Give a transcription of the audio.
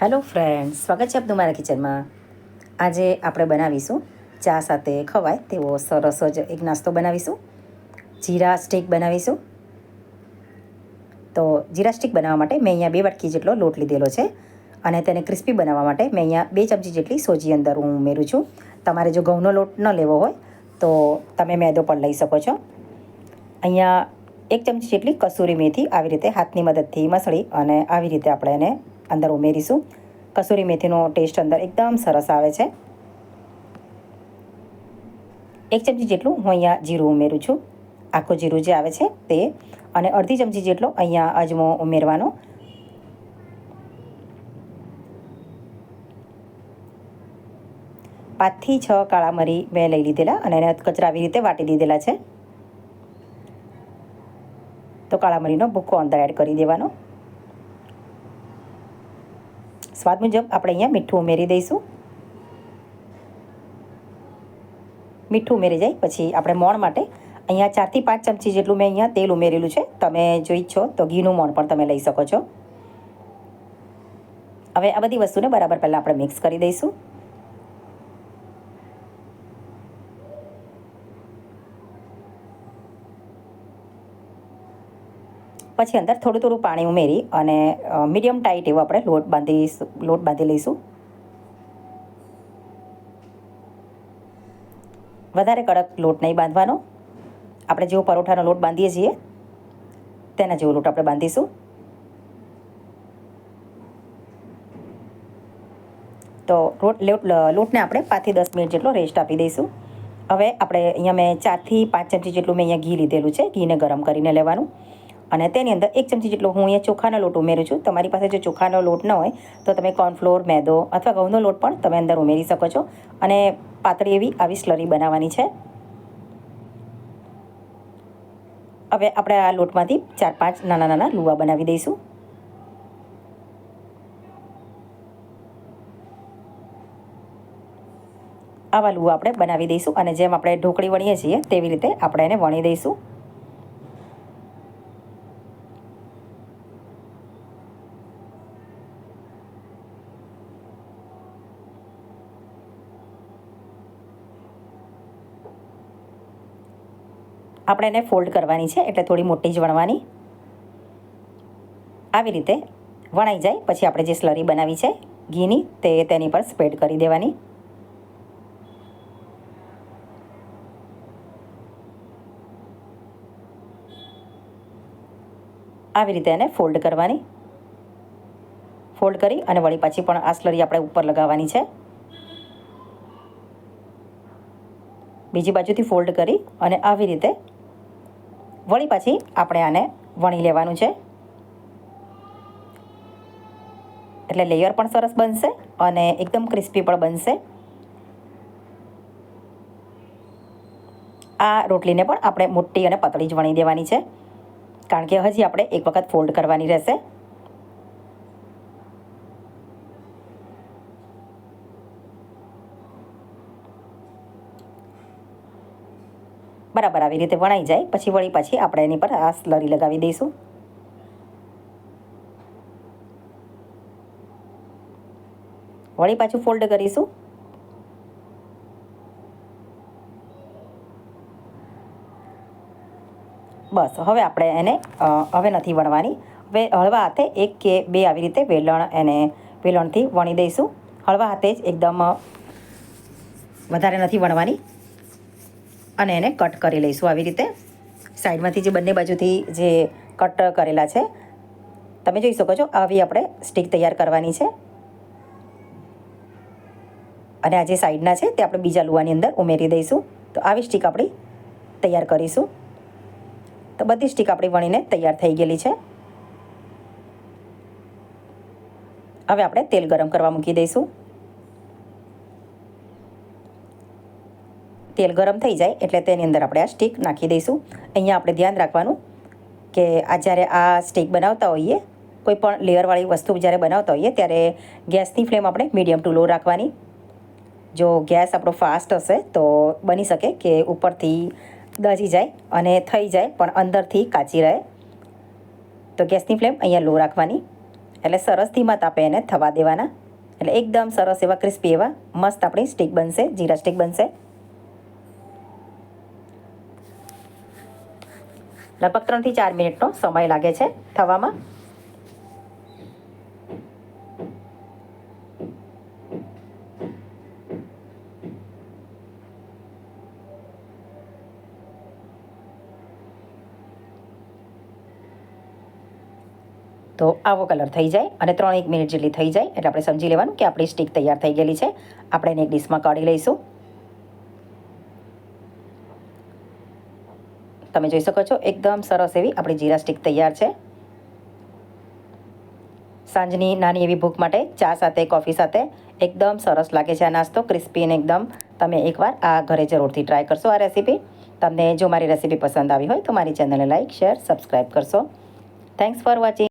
Hello friend સ્વાગત છે આપનું મારા કિચનમાં. આજે આપણે બનાવીશું ચા સાથે ખવાય તેવો સરસ જ એક નાસ્તો બનાવીશું. જીરા સ્ટીક બનાવીશું. તો જીરા સ્ટીક બનાવવા માટે મેં અહીંયા બે વાટકી જેટલો લોટ લીધેલો છે અને તેને ક્રિસ્પી બનાવવા માટે મેં અહીંયા બે ચમચી જેટલી સોજી અંદર હું ઉમેરું છું. તમારે જો ઘઉંનો લોટ ન લેવો હોય તો તમે મેદો પણ લઈ શકો છો. અહીંયા એક ચમચી જેટલી કસૂરી મેથી આવી રીતે હાથની મદદથી મસળી અને આવી રીતે આપણે એને અંદર ઉમેરીશું. કસૂરી મેથીનો ટેસ્ટ અંદર એકદમ સરસ આવે છે. એક ચમચી જેટલું હું અહીંયા જીરું ઉમેરું છું. આખું જીરું જે આવે છે તે અને અડધી ચમચી જેટલો અહીંયા અજમો ઉમેરવાનો. પાંચથી છ કાળા મરી મેં લઈ લીધેલા અને એને કચરા આવી રીતે વાટી દીધેલા છે. તો કાળા મરીનો ભૂકો અંદર એડ કરી દેવાનો. સ્વાદ મુજબ આપણે અહીંયા મીઠું ઉમેરી દઈશું. મીઠું ઉમેરી જાય, પછી આપણે મોણ માટે અહીંયા ચારથી પાંચ ચમચી જેટલું મેં અહીંયા તેલ ઉમેરેલું છે. તમે જો ઈચ્છો તો ઘીનું મોણ પણ તમે લઈ શકો છો. હવે આ બધી વસ્તુને બરાબર પહેલાં આપણે મિક્સ કરી દઈશું. પછી અંદર થોડું થોડું પાણી ઉમેરી અને મીડિયમ ટાઈટ એવો આપણે લોટ બાંધી લોટ બાંધી લઈશું. વધારે કડક લોટ નહીં બાંધવાનો. આપણે જેવો પરોઠાનો લોટ બાંધીએ છીએ, તેના જેવો લોટ આપણે બાંધીશું. તો લોટ લોટને આપણે પાંચથી દસ મિનિટ જેટલો રેસ્ટ આપી દઈશું. હવે આપણે અહીંયા મેં ચારથી પાંચ ચમચી જેટલું મેં અહીંયા ઘી લીધેલું છે, ઘીને ગરમ કરીને લેવાનું. અને તેની અંદર એક ચમચી જેટલો હું અહીંયા ચોખાનો લોટ ઉમેરું છું. તમારી પાસે જો ચોખાનો લોટ ન હોય, તો તમે કોર્નફ્લોર મેદો અથવા ઘઉંનો લોટ પણ તમે અંદર ઉમેરી શકો છો. અને પાતળી એવી આવી સ્લરી બનાવવાની છે. હવે આપણે આ લોટમાંથી ચાર પાંચ નાના નાના લુવા બનાવી દઈશું. આવા લુવા આપણે બનાવી દઈશું અને જેમ આપણે ઢોકળી વણીએ છીએ, તેવી રીતે આપણે એને વણી દઈશું. આપણે એને ફોલ્ડ કરવાની છે એટલે થોડી મોટી જ વણવાની. આવી રીતે વણાઈ જાય, પછી આપણે જે સ્લરી બનાવી છે, ઘીની, તે તેની પર સ્પ્રેડ કરી દેવાની. આવી રીતે એને ફોલ્ડ કરવાની. ફોલ્ડ કરી અને વળી પાછી પણ આ સ્લરી આપણે ઉપર લગાવવાની છે. બીજી બાજુથી ફોલ્ડ કરી અને આવી રીતે વળી પછી આપણે આને વણી લેવાનું છે. એટલે લેયર પણ સરસ બનશે અને એકદમ ક્રિસ્પી પણ બનશે. આ રોટલીને પણ આપણે મોટી અને પતળી જ વણી દેવાની છે. કારણ કે હજી આપણે એક વખત ફોલ્ડ કરવાની રહેશે. બરાબર આવી રીતે વણાઈ જાય. પછી વળી પાછી આપણે એની પર આ સ્લરી લગાવી દઈશું. વળી પાછું ફોલ્ડ કરીશું. બસ, હવે આપણે એને હવે નથી વણવાની. હવે હળવા હાથે એક કે બે આવી રીતે વેલણ એને વેલણથી વણી દઈશું. હળવા હાથે જ એકદમ વધારે નથી વણવાની. અને એને કટ કરી લઈશું. આવી રીતે સાઈડમાંથી જે બંને બાજુથી જે કટ કરેલા છે, તમે જોઈ શકો છો, આવી આપણે સ્ટીક તૈયાર કરવાની છે. અને આ જે સાઈડના છે, તે આપણે બીજા લુવાની અંદર ઉમેરી દઈશું. તો આવી સ્ટીક આપણી તૈયાર કરીશું. તો બધી સ્ટીક આપણી વણીને તૈયાર થઈ ગયેલી છે. હવે આપણે તેલ ગરમ કરવા મૂકી દઈશું. તેલ ગરમ થઈ જાય એટલે તેની અંદર આપણે આ સ્ટીક નાખી દઈશું. અહીંયા આપણે ધ્યાન રાખવાનું કે આ જ્યારે આ સ્ટીક બનાવતા હોઈએ કોઈ પણ લેયરવાળી વસ્તુ જ્યારે બનાવતા હોઈએ, ત્યારે ગેસની ફ્લેમ આપણે મીડિયમ ટુ લો રાખવાની. જો ગેસ આપણો ફાસ્ટ હશે તો બની શકે કે ઉપરથી દજી જાય અને થઈ જાય પણ અંદરથી કાચી રહે. તો ગેસની ફ્લેમ અહીંયા લો રાખવાની. એટલે સરસ ધીમા તાપે એને થવા દેવાના. એટલે એકદમ સરસ એવા ક્રિસ્પી એવા મસ્ત આપણી સ્ટીક બનશે, જીરા સ્ટીક બનશે. લગભગ ત્રણથી ચાર મિનિટનો સમય લાગે છે થવામાં. તો આવો કલર થઈ જાય અને ત્રણ એક મિનિટ જેટલી થઈ જાય એટલે આપણે સમજી લેવાનું કે આપણી સ્ટીક તૈયાર થઈ ગયેલી છે. આપણે એને એક ડીશમાં કાઢી લઈશું. તમે જોઈ શકો છો, એકદમ સરસ એવી આપણી જીરા સ્ટીક તૈયાર છે. સાંજની નાની એવી ભૂખ માટે ચા સાથે, કોફી સાથે એકદમ સરસ લાગે છે આ નાસ્તો, ક્રિસ્પી અને એકદમ તમે એકવાર આ ઘરે જરૂરથી ટ્રાય કરશો આ રેસીપી. તમને જો મારી રેસીપી પસંદ આવી હોય તો મારી ચેનલને લાઇક શેર સબસ્ક્રાઈબ કરશો. Thanks for watching